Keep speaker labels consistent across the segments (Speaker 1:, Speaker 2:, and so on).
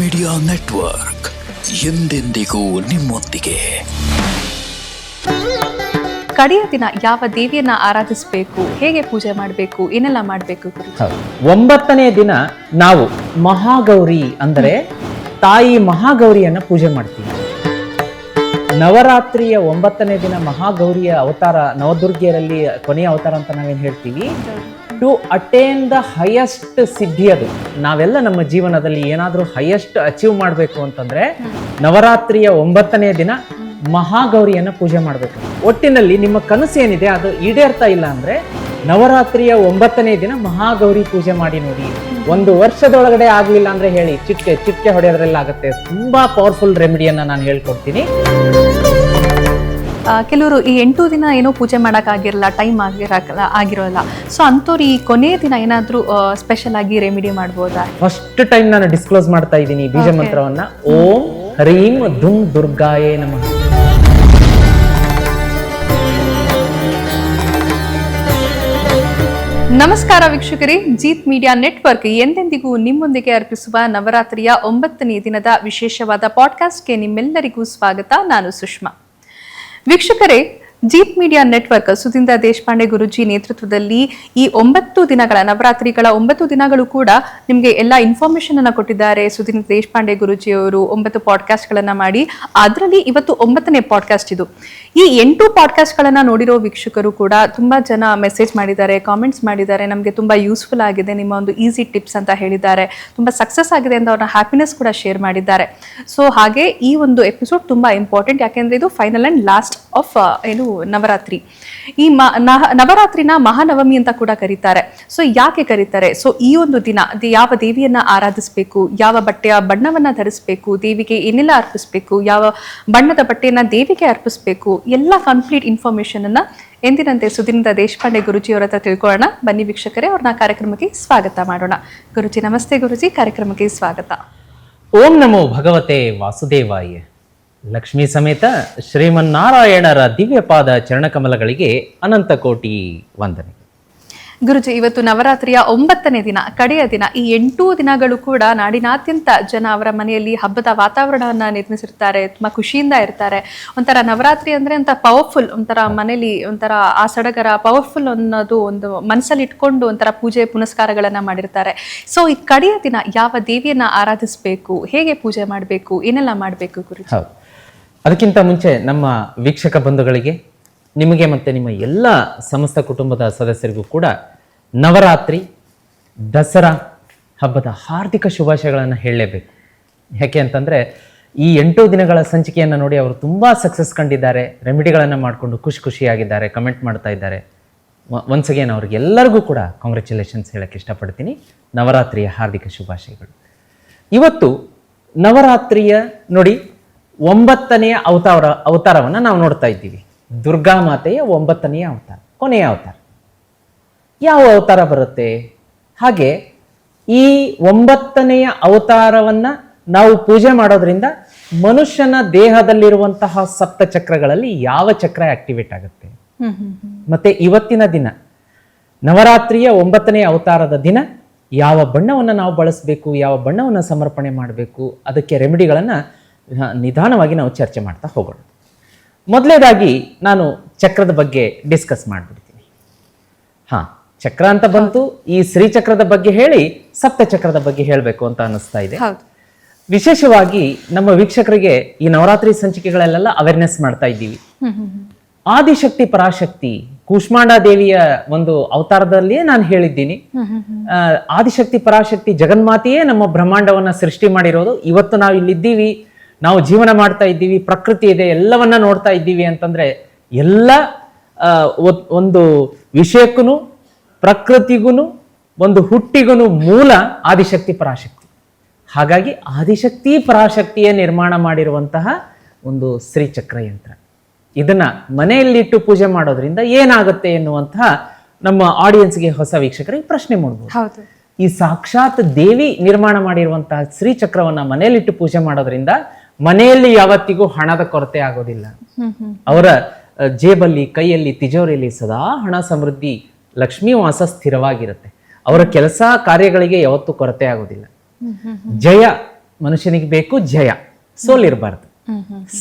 Speaker 1: Media network ಎಂದೆಂದಿಗೂ ನಿಮ್ಮೊಂದಿಗೆ.
Speaker 2: ಕಡೆಯ ದಿನ ಯಾವ ದೇವಿಯನ್ನ ಆರಾಧಿಸಬೇಕು ಹೇಗೆ ಪೂಜೆ ಮಾಡಬೇಕು ಏನೆಲ್ಲ ಮಾಡಬೇಕು.
Speaker 3: ಒಂಬತ್ತನೇ ದಿನ ನಾವು ಮಹಾಗೌರಿ ಅಂದರೆ ತಾಯಿ ಮಹಾಗೌರಿಯನ್ನ ಪೂಜೆ ಮಾಡ್ತೀವಿ. ನವರಾತ್ರಿಯ ಒಂಬತ್ತನೇ ದಿನ ಮಹಾಗೌರಿಯ ಅವತಾರ ನವದುರ್ಗಿಯರಲ್ಲಿ ಕೊನೆಯ ಅವತಾರ ಅಂತ ನಾವೇನು ಹೇಳ್ತೀವಿ? ಟು ಅಟೇನ್ ದ ಹೈಯೆಸ್ಟ್ ಸಿದ್ಧಿ ಅದು. ನಾವೆಲ್ಲ ನಮ್ಮ ಜೀವನದಲ್ಲಿ ಏನಾದರೂ ಹೈಯೆಸ್ಟ್ ಅಚೀವ್ ಮಾಡಬೇಕು ಅಂತಂದ್ರೆ ನವರಾತ್ರಿಯ ಒಂಬತ್ತನೇ ದಿನ ಮಹಾಗೌರಿಯನ್ನ ಪೂಜೆ ಮಾಡಬೇಕು. ಒಟ್ಟಿನಲ್ಲಿ ನಿಮ್ಮ ಕನಸು ಏನಿದೆ ಅದು ಈಡೇರ್ತಾ ಇಲ್ಲ ಅಂದರೆ ನವರಾತ್ರಿಯ ಒಂಬತ್ತನೇ ದಿನ ಮಹಾಗೌರಿ ಪೂಜೆ ಮಾಡಿ ನೋಡಿ. ಒಂದು ವರ್ಷದೊಳಗಡೆ ಆಗಲಿಲ್ಲ ಅಂದರೆ ಹೇಳಿ, ಚಿಟ್ಕೆ ಚಿಟ್ಕೆ ಹೊಡೆಯೋದ್ರಲ್ಲಿ ಆಗುತ್ತೆ. ತುಂಬಾ ಪವರ್ಫುಲ್ ರೆಮಿಡಿಯನ್ನ ನಾನು ಹೇಳ್ಕೊಡ್ತೀನಿ.
Speaker 2: ಕೆಲವರು ಈ ಎಂಟು ದಿನ ಏನೋ ಪೂಜೆ ಮಾಡೋಕ್ಕಾಗಿರಲ್ಲ ಟೈಮ್ ಆಗಿರಲ್ಲ ಆಗಿರೋಲ್ಲ. ಸೊ ಅಂಥವ್ರು ಈ ಕೊನೆಯ ದಿನ ಏನಾದರೂ ಸ್ಪೆಷಲ್ ಆಗಿ ರೆಮಿಡಿ ಮಾಡ್ಬೋದಾ?
Speaker 3: ಫಸ್ಟ್ ಟೈಮ್ ನಾನು ಡಿಸ್ಕ್ಲೋಸ್ ಮಾಡ್ತಾ ಇದ್ದೀನಿ ಬೀಜ ಮಂತ್ರವನ್ನ. ಓಂ ಹ್ರೀಂ ಧುಂ ದುರ್ಗಾಯೇ ನಮಃ.
Speaker 2: ನಮಸ್ಕಾರ ವೀಕ್ಷಕರೇ. ಜೀತ್ ಮೀಡಿಯಾ ನೆಟ್ವರ್ಕ್ ಎಂದೆಂದಿಗೂ ನಿಮ್ಮೊಂದಿಗೆ ಅರ್ಪಿಸುವ ನವರಾತ್ರಿಯ ಒಂಬತ್ತನೇ ದಿನದ ವಿಶೇಷವಾದ ಪಾಡ್ಕಾಸ್ಟ್ಗೆ ನಿಮ್ಮೆಲ್ಲರಿಗೂ ಸ್ವಾಗತ. ನಾನು ಸುಷ್ಮಾ. ವೀಕ್ಷಕರೇ ಜೀತ್ ಮೀಡಿಯಾ ನೆಟ್ವರ್ಕ್ ಸುಧೀಂದ್ರ ದೇಶಪಾಂಡೆ ಗುರುಜಿ ನೇತೃತ್ವದಲ್ಲಿ ಈ ಒಂಬತ್ತು ದಿನಗಳ ನವರಾತ್ರಿಗಳ ಒಂಬತ್ತು ದಿನಗಳು ಕೂಡ ನಿಮಗೆ ಎಲ್ಲ ಇನ್ಫಾರ್ಮೇಶನ್ ಅನ್ನು ಕೊಟ್ಟಿದ್ದಾರೆ ಸುಧೀಂದ್ರ ದೇಶಪಾಂಡೆ ಗುರುಜಿ ಅವರು. ಒಂಬತ್ತು ಪಾಡ್ಕಾಸ್ಟ್ ಗಳನ್ನ ಮಾಡಿ. ಅದರಲ್ಲಿ ಇವತ್ತು ಒಂಬತ್ತನೇ ಪಾಡ್ಕಾಸ್ಟ್ ಇದು. ಈ ಎಂಟು ಪಾಡ್ಕಾಸ್ಟ್ ಗಳನ್ನ ನೋಡಿರೋ ವೀಕ್ಷಕರು ಕೂಡ ತುಂಬಾ ಜನ ಮೆಸೇಜ್ ಮಾಡಿದ್ದಾರೆ ಕಾಮೆಂಟ್ಸ್ ಮಾಡಿದ್ದಾರೆ. ನಮಗೆ ತುಂಬಾ ಯೂಸ್ಫುಲ್ ಆಗಿದೆ, ನಿಮ್ಮ ಒಂದು ಈಸಿ ಟಿಪ್ಸ್ ಅಂತ ಹೇಳಿದ್ದಾರೆ. ತುಂಬಾ ಸಕ್ಸಸ್ ಆಗಿದೆ ಅಂತ ಅವ್ರನ್ನ ಹ್ಯಾಪಿನೆಸ್ ಕೂಡ ಶೇರ್ ಮಾಡಿದ್ದಾರೆ. ಸೊ ಹಾಗೆ ಈ ಒಂದು ಎಪಿಸೋಡ್ ತುಂಬಾ ಇಂಪಾರ್ಟೆಂಟ್ ಯಾಕೆಂದರೆ ಇದು ಫೈನಲ್ ಅಂಡ್ ಲಾಸ್ಟ್ ಆಫ್ ಏನು ನವರಾತ್ರಿ. ಈ ನವರಾತ್ರಿನ ಮಹಾನವಮಿ ಅಂತ ಕೂಡ ಕರೀತಾರೆ. ಸೊ ಯಾಕೆ ಕರೀತಾರೆ? ಸೊ ಈ ಒಂದು ದಿನ ಯಾವ ದೇವಿಯನ್ನ ಆರಾಧಿಸಬೇಕು, ಯಾವ ಬಟ್ಟೆಯ ಬಣ್ಣವನ್ನ ಧರಿಸಬೇಕು, ದೇವಿಗೆ ಏನೆಲ್ಲ ಅರ್ಪಿಸಬೇಕು, ಯಾವ ಬಣ್ಣದ ಬಟ್ಟೆಯನ್ನ ದೇವಿಗೆ ಅರ್ಪಿಸಬೇಕು, ಎಲ್ಲ ಕಂಪ್ಲೀಟ್ ಇನ್ಫಾರ್ಮೇಶನ್ ಅನ್ನ ಎಂದಿನಂತೆ ಸುದಿನದ ದೇಶಪಾಂಡೆ ಗುರುಜಿ ಅವರ ಹತ್ರ ತಿಳ್ಕೊಳ್ಳೋಣ. ಬನ್ನಿ ವೀಕ್ಷಕರೇ, ಅವ್ರನ್ನ ಕಾರ್ಯಕ್ರಮಕ್ಕೆ ಸ್ವಾಗತ ಮಾಡೋಣ. ಗುರುಜಿ ನಮಸ್ತೆ ಗುರುಜಿ, ಕಾರ್ಯಕ್ರಮಕ್ಕೆ ಸ್ವಾಗತ.
Speaker 3: ಓಂ ನಮೋ ಭಗವತೆ ವಾಸುದೇವಾಯ. ಲಕ್ಷ್ಮೀ ಸಮೇತ ಶ್ರೀಮನ್ನಾರಾಯಣರ ದಿವ್ಯಪಾದ ಚರಣಕಮಲಗಳಿಗೆ ಅನಂತ ಕೋಟಿ ವಂದನೆ.
Speaker 2: ಗುರುಜಿ ಇವತ್ತು ನವರಾತ್ರಿಯ ಒಂಬತ್ತನೇ ದಿನ ಕಡೆಯ ದಿನ ಈ ಎಂಟು ದಿನಗಳು ಕೂಡ ನಾಡಿನಾದ್ಯಂತ ಜನ ಅವರ ಮನೆಯಲ್ಲಿ ಹಬ್ಬದ ವಾತಾವರಣವನ್ನು ನಿರ್ಮಿಸಿರ್ತಾರೆ ತುಂಬ ಖುಷಿಯಿಂದ ಇರ್ತಾರೆ. ಒಂಥರ ನವರಾತ್ರಿ ಅಂದರೆ ಒಂಥರ ಪವರ್ಫುಲ್ ಒಂಥರ ಮನೇಲಿ ಒಂಥರ ಆ ಸಡಗರ ಪವರ್ಫುಲ್ ಅನ್ನೋದು ಒಂದು ಮನಸ್ಸಲ್ಲಿ ಇಟ್ಕೊಂಡು ಒಂಥರ ಪೂಜೆ ಪುನಸ್ಕಾರಗಳನ್ನು ಮಾಡಿರ್ತಾರೆ. ಸೊ ಈ ಕಡೆಯ ದಿನ ಯಾವ ದೇವಿಯನ್ನ ಆರಾಧಿಸಬೇಕು ಹೇಗೆ ಪೂಜೆ ಮಾಡಬೇಕು ಏನೆಲ್ಲ ಮಾಡಬೇಕು ಗುರುಜಿ?
Speaker 3: ಅದಕ್ಕಿಂತ ಮುಂಚೆ ನಮ್ಮ ವೀಕ್ಷಕ ಬಂಧುಗಳಿಗೆ, ನಿಮಗೆ ಮತ್ತು ನಿಮ್ಮ ಎಲ್ಲ ಸಮಸ್ತ ಕುಟುಂಬದ ಸದಸ್ಯರಿಗೂ ಕೂಡ ನವರಾತ್ರಿ, ದಸರಾ ಹಬ್ಬದ ಹಾರ್ದಿಕ ಶುಭಾಶಯಗಳನ್ನು ಹೇಳಲೇಬೇಕು. ಯಾಕೆ ಅಂತಂದರೆ, ಈ ಎಂಟು ದಿನಗಳ ಸಂಚಿಕೆಯನ್ನು ನೋಡಿ ಅವರು ತುಂಬ ಸಕ್ಸಸ್ ಕಂಡಿದ್ದಾರೆ ರೆಮಿಡಿಗಳನ್ನು ಮಾಡಿಕೊಂಡು ಖುಷಿ ಖುಷಿಯಾಗಿದ್ದಾರೆ ಕಮೆಂಟ್ ಮಾಡ್ತಾ ಇದ್ದಾರೆ. ಒನ್ಸ್ ಅಗೇನ್ ಅವ್ರಿಗೆಲ್ಲರಿಗೂ ಕೂಡ ಕಾಂಗ್ರ್ಯಾಚುಲೇಷನ್ಸ್ ಹೇಳಕ್ಕೆ ಇಷ್ಟಪಡ್ತೀನಿ. ನವರಾತ್ರಿಯ ಹಾರ್ದಿಕ ಶುಭಾಶಯಗಳು. ಇವತ್ತು ನವರಾತ್ರಿಯ ನೋಡಿ ಒಂಬತ್ತನೆಯ ಅವತಾರ ಅವತಾರವನ್ನು ನಾವು ನೋಡ್ತಾ ಇದ್ದೀವಿ. ದುರ್ಗಾ ಮಾತೆಯ ಒಂಬತ್ತನೆಯ ಅವತಾರ ಕೊನೆಯ ಅವತಾರ. ಯಾವ ಅವತಾರ ಬರುತ್ತೆ? ಹಾಗೆ ಈ ಒಂಬತ್ತನೆಯ ಅವತಾರವನ್ನು ನಾವು ಪೂಜೆ ಮಾಡೋದ್ರಿಂದ ಮನುಷ್ಯನ ದೇಹದಲ್ಲಿರುವಂತಹ ಸಪ್ತ ಚಕ್ರಗಳಲ್ಲಿ ಯಾವ ಚಕ್ರ ಆಕ್ಟಿವೇಟ್ ಆಗುತ್ತೆ? ಮತ್ತೆ ಇವತ್ತಿನ ದಿನ ನವರಾತ್ರಿಯ ಒಂಬತ್ತನೇ ಅವತಾರದ ದಿನ ಯಾವ ಬಣ್ಣವನ್ನು ನಾವು ಬಳಸಬೇಕು ಯಾವ ಬಣ್ಣವನ್ನು ಸಮರ್ಪಣೆ ಮಾಡಬೇಕು ಅದಕ್ಕೆ ರೆಮಿಡಿಗಳನ್ನು ನಿಧಾನವಾಗಿ ನಾವು ಚರ್ಚೆ ಮಾಡ್ತಾ ಹೋಗೋಣ. ಮೊದಲೇದಾಗಿ ನಾನು ಚಕ್ರದ ಬಗ್ಗೆ ಡಿಸ್ಕಸ್ ಮಾಡಿಬಿಡ್ತೀನಿ. ಹಾಂ ಚಕ್ರ ಅಂತ ಬಂತು ಈ ಶ್ರೀಚಕ್ರದ ಬಗ್ಗೆ ಹೇಳಿ ಸಪ್ತ ಚಕ್ರದ ಬಗ್ಗೆ ಹೇಳಬೇಕು ಅಂತ ಅನ್ನಿಸ್ತಾ ಇದೆ. ವಿಶೇಷವಾಗಿ ನಮ್ಮ ವೀಕ್ಷಕರಿಗೆ ಈ ನವರಾತ್ರಿ ಸಂಚಿಕೆಗಳಲ್ಲೆಲ್ಲ ಅವೇರ್ನೆಸ್ ಮಾಡ್ತಾ ಇದ್ದೀವಿ. ಆದಿಶಕ್ತಿ ಪರಾಶಕ್ತಿ ಕೂಷ್ಮಾಂಡ ದೇವಿಯ ಒಂದು ಅವತಾರದಲ್ಲಿಯೇ ನಾನು ಹೇಳಿದ್ದೀನಿ. ಆದಿಶಕ್ತಿ ಪರಾಶಕ್ತಿ ಜಗನ್ಮಾತೆಯೇ ನಮ್ಮ ಬ್ರಹ್ಮಾಂಡವನ್ನ ಸೃಷ್ಟಿ ಮಾಡಿರೋದು. ಇವತ್ತು ನಾವು ಇಲ್ಲಿದ್ದೀವಿ. ನಾವು ಜೀವನ ಮಾಡ್ತಾ ಇದ್ದೀವಿ ಪ್ರಕೃತಿ ಇದೆ ಎಲ್ಲವನ್ನ ನೋಡ್ತಾ ಇದ್ದೀವಿ ಅಂತಂದ್ರೆ ಎಲ್ಲ ಒಂದು ವಿಷಯಕ್ಕೂ ಪ್ರಕೃತಿಗೂ ಒಂದು ಹುಟ್ಟಿಗೂ ಮೂಲ ಆದಿಶಕ್ತಿ ಪರಾಶಕ್ತಿ. ಹಾಗಾಗಿ ಆದಿಶಕ್ತಿ ಪರಾಶಕ್ತಿಯೇ ನಿರ್ಮಾಣ ಮಾಡಿರುವಂತಹ ಒಂದು ಶ್ರೀಚಕ್ರ ಯಂತ್ರ. ಇದನ್ನ ಮನೆಯಲ್ಲಿಟ್ಟು ಪೂಜೆ ಮಾಡೋದ್ರಿಂದ ಏನಾಗುತ್ತೆ ಎನ್ನುವಂತಹ ನಮ್ಮ ಆಡಿಯನ್ಸ್ಗೆ ಹೊಸ ವೀಕ್ಷಕರಿಗೆ ಪ್ರಶ್ನೆ ಮಾಡ್ಬೋದು.
Speaker 2: ಹೌದು.
Speaker 3: ಈ ಸಾಕ್ಷಾತ್ ದೇವಿ ನಿರ್ಮಾಣ ಮಾಡಿರುವಂತಹ ಶ್ರೀಚಕ್ರವನ್ನ ಮನೆಯಲ್ಲಿಟ್ಟು ಪೂಜೆ ಮಾಡೋದ್ರಿಂದ ಮನೆಯಲ್ಲಿ ಯಾವತ್ತಿಗೂ ಹಣದ ಕೊರತೆ ಆಗೋದಿಲ್ಲ. ಅವರ ಜೇಬಲ್ಲಿ ಕೈಯಲ್ಲಿ ತಿಜೋರಿಯಲ್ಲಿ ಸದಾ ಹಣ ಸಮೃದ್ಧಿ ಲಕ್ಷ್ಮೀ ವಾಸ ಸ್ಥಿರವಾಗಿರುತ್ತೆ. ಅವರ ಕೆಲಸ ಕಾರ್ಯಗಳಿಗೆ ಯಾವತ್ತೂ ಕೊರತೆ ಆಗೋದಿಲ್ಲ. ಜಯ ಮನುಷ್ಯನಿಗೆ ಬೇಕು ಜಯ ಸೋಲಿರಬಾರ್ದು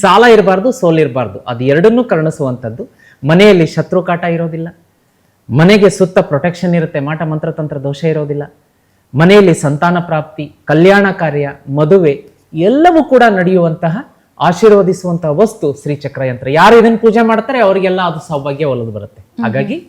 Speaker 3: ಸಾಲ ಇರಬಾರ್ದು ಸೋಲಿರಬಾರ್ದು ಅದು ಎರಡನ್ನೂ ಕರುಣಿಸುವಂಥದ್ದು. ಮನೆಯಲ್ಲಿ ಶತ್ರು ಕಾಟ ಇರೋದಿಲ್ಲ. ಮನೆಗೆ ಸುತ್ತ ಪ್ರೊಟೆಕ್ಷನ್ ಇರುತ್ತೆ ಮಾಟ ಮಂತ್ರತಂತ್ರ ದೋಷ ಇರೋದಿಲ್ಲ. ಮನೆಯಲ್ಲಿ ಸಂತಾನ ಪ್ರಾಪ್ತಿ ಕಲ್ಯಾಣ ಕಾರ್ಯ ಮದುವೆ ಎಲ್ಲವೂ ಕೂಡ ನಡೆಯುವಂತಹ ಆಶೀರ್ವದಿಸುವಂತಹ ವಸ್ತು ಶ್ರೀಚಕ್ರ ಯಂತ್ರ. ಯಾರು ಇದನ್ನ ಪೂಜೆ ಮಾಡ್ತಾರೆ ಅವರಿಗೆಲ್ಲ ಅದು ಸೌಭಾಗ್ಯ ಒಲದು ಬರುತ್ತೆ. ಹಾಗಾಗಿ